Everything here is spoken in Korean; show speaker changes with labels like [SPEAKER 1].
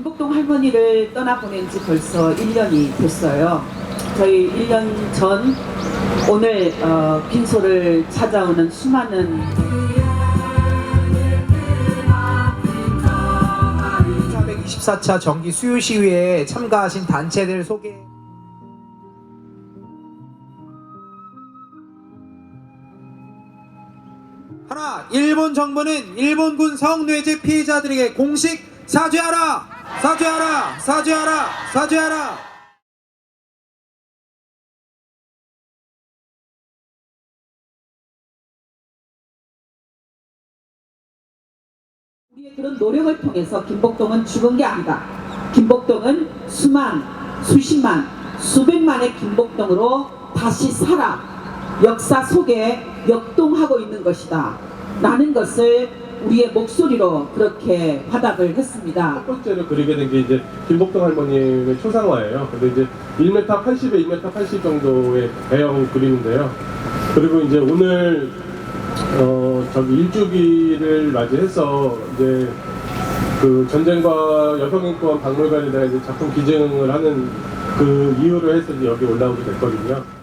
[SPEAKER 1] 김복동 할머니를 떠나보낸 지 벌써 1년이 됐어요. 저희 1년 전 오늘 어, 빈소를 찾아오는 수많은
[SPEAKER 2] 424차 정기 수요 시위에 참가하신 단체들 소개. 하나, 일본 정부는 일본군 성뇌제 피해자들에게 공식 사죄하라! 사죄하라! 사죄하라! 사죄하라!
[SPEAKER 1] 우리의 그런 노력을 통해서 김복동은 죽은 게 아니다. 김복동은 수만, 수십만, 수백만의 김복동으로 다시 살아 역사 속에 역동하고 있는 것이다. 라는 것을 우리의 목소리로 그렇게 화답을 했습니다.
[SPEAKER 3] 첫 번째로 그리게 된 게 이제 김복동 할머님의 초상화예요. 근데 이제 1m 80에 2m 80 정도의 대형 그림인데요. 그리고 이제 오늘 어 저기 일주기를 맞이해서 이제 그 전쟁과 여성인권 박물관에 대한 이제 작품 기증을 하는 그 이유로 해서 이제 여기 올라오게 됐거든요.